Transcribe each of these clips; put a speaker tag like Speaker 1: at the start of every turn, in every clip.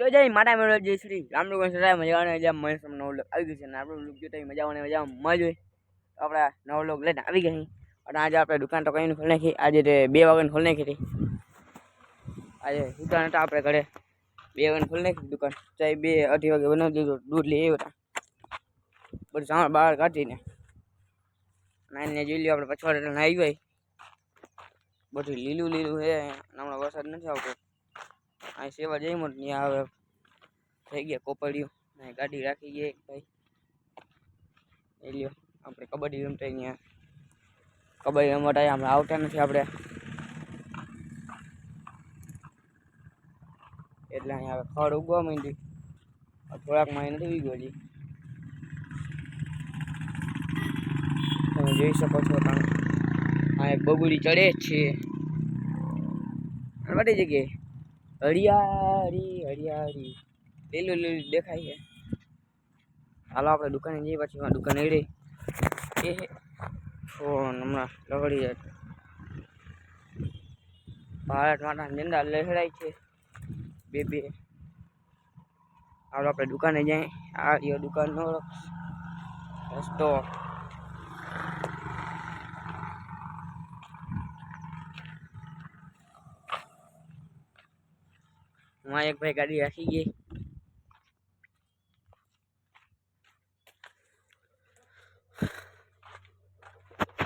Speaker 1: તો જય માતા મેળવ જય શ્રી રામનગર મજા આવે જેમ મહેશ નવો લોક આવી ગયું છે ને આપણે લોક જોતા મજાવાને મજા મજા હોય આપણે નવો લોક લઈને આવી ગયા. અને આજે આપણે દુકાન તો કઈ ખોલી નાખી. આજે તે બે વાગ્યાને ખોલી નાખી હતી. આજે દુકાન હતા આપણે ઘરે. બે વાગ્યાને ખોલી નાખી દુકાન. ચાય બે અઢી વાગે બનાવી દીધું. દૂધ લઈ આવ્યો હતા. બધું સામાન બહાર કાઢીને. નાઈને જોઈ લ્યો આપણે પછવાડે નાહી ગઈ બધું લીલું લીલું છે. હમણાં વરસાદ નથી આવતો. અહીં સેવા જઈ મત ત્યાં હવે થઈ ગયા કોપડિયું ને ગાડી રાખી ગઈ ભાઈ. એ લ્યો, આપણે કબડ્ડી રમતા ત્યાં કબડ્ડી રમવા હમણાં આવતા નથી આપણે. એટલે અહીંયા હવે ખડ ઉગવા માંડી થોડાકમાં થોડાકમાં નથી ઉગ્યો તમે જોઈ શકો છો તમે આ બગુડી ચડે જ છે. બધી જગ્યાએ. હરિયાળી હરિયાળી. લીલું લીલું દેખાય છે. હાલો, આપણે દુકાને જઈએ પછી દુકાને એડે એ ફોન હમણાં લગડી જાય. ભારત માતા ઝંડા લહેરાય છે. બે બે. હાલો, આપણે દુકાને જાય આ દુકાનનો રસ્તો. માં એક ભાઈ ગાડી રાખી ગઈ.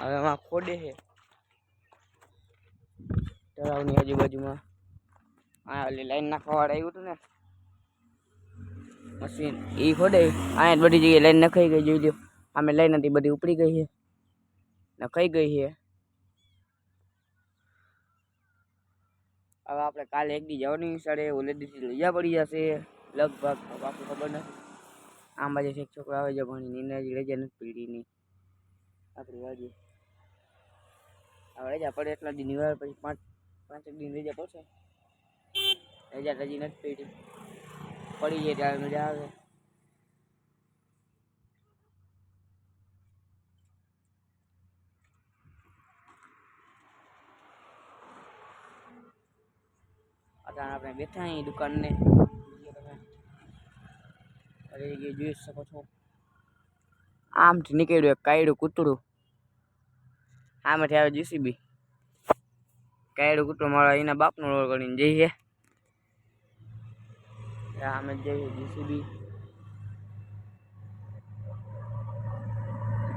Speaker 1: હવે એમાં ખોડે છે. તળાવની આજુબાજુમાં. આ ઓલી લાઈન નાખવાવાળા આવ્યું હતું ને. મશીન. એ ખોડે. અહીંયા બધી જગ્યાએ લાઈન નખાઈ ગઈ જોઈ લ્યો. અમે લાઈન હતી, બધી ઉપડી ગઈ છે. નખાઈ ગઈ છે. હવે આપણે કાલે એક દી જવાની સાડે ઓલેદીથી લઈયા પડી જશે. લગભગ બાકી ખબર નથી. આમ બાજુ એક છોકરો આવે છે, ભણી હજી રજા નથી પીડીની આપણી વાજે હવે રજા પડે એટલા દી નિવાર પછી પાંચ પાંચેક દિન રજા પડશે. રજા રજી નથી પીડી. પડી જાય ત્યારે મજા આવે. અત્યારે આપણે બેઠા અહીં દુકાનને. જોઈ શકો છો. આમથી નીકળ્યું એક કાયડું કૂતરું. આમાંથી આવે જીસીબી. કાયડું કૂતરું મારા એના બાપનો રોલ કરીને જઈએ આમે જઈએ જીસીબી.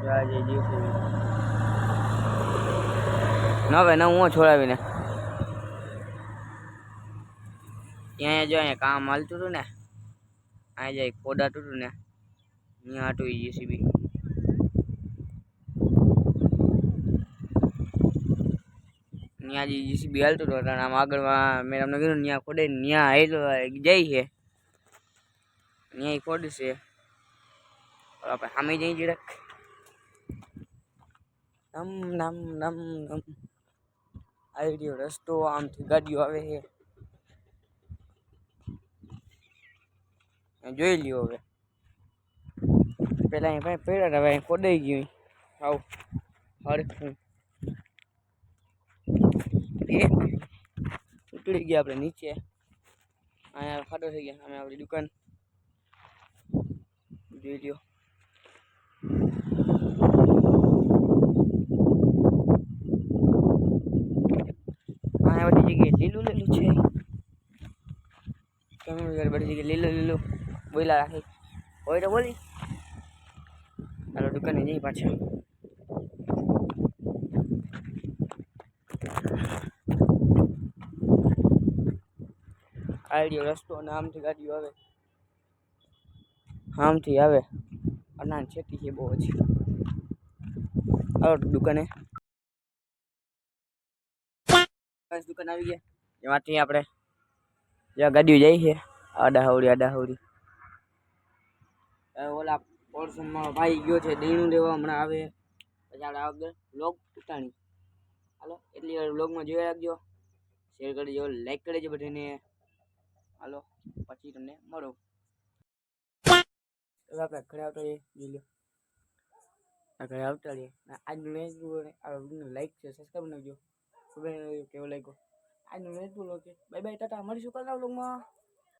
Speaker 1: જઈએ જીસીબી. નવે નવ હું છોડાવીને. ત્યાં જો અહીંયા કામ હાલતું હતું ને, અહીંયા જાય ખોડાતું હતું ને ત્યાં હાટું જીસીબી ત્યાં જે જીસીબી હાલતું હતું, એટલે આમ આગળમાં મેં તમને કીધું ત્યાં ખોડે ત્યાં હાલ જાય છે. ત્યાં ખોડશે આપણે સામે જઈ જરાક. નમ નમ નમ નમ. આવી રહ્યો રસ્તો, આમથી ગાડીઓ આવે છે. જોઈ લ્યો હવે. પેલા ભાઈ પડ્યા હવે ખોડાઈ ગયું આવ, હરખું. ઉતરી ગયા આપણે નીચે. અહીંયા ખાડો થઈ ગયા અમે આપણી દુકાન. જોઈ લ્યો. અહીંયા બધી જગ્યાએ લીલું લીલું છે. બધી જગ્યાએ લીલું લીલું બોયલા રાખી હોય તો બોલી. હાલો, દુકાને જઈ પાછા. આઈડિયો રસ્તો અને આમથી ગાડીઓ આવે. આમથી આવે. અનાન છેતી છે બહુ ઓછી. હાલો, દુકાને. દુકાન આવી ગયા. એમાંથી આપણે જ્યાં ગાડીઓ જાય છે, આડાહવડી આડાહવડી. હવે ઓલા પોર્શનમાં ભાઈ ગયો છે, દેણું લેવા હમણાં આવે. પછી આપણે આગળ વ્લોગ ઉતાણી હાલો, એટલી વાર વ્લોગમાં જોઈ રાખજો. શેર કરજો લાઈક કરજો બધાને. હાલો, પછી તમને મળો. આપણે ઘરે આવતા ઘરે આવતા આજનું મેચ આ લાઈક છે સબસ્ક્રાઈબ નાખજો. કેવો લાગ્યો. આજનું મેચ બોલો કે બાય બાય ટાટા. મળીશું કાલના વ્લોગમાં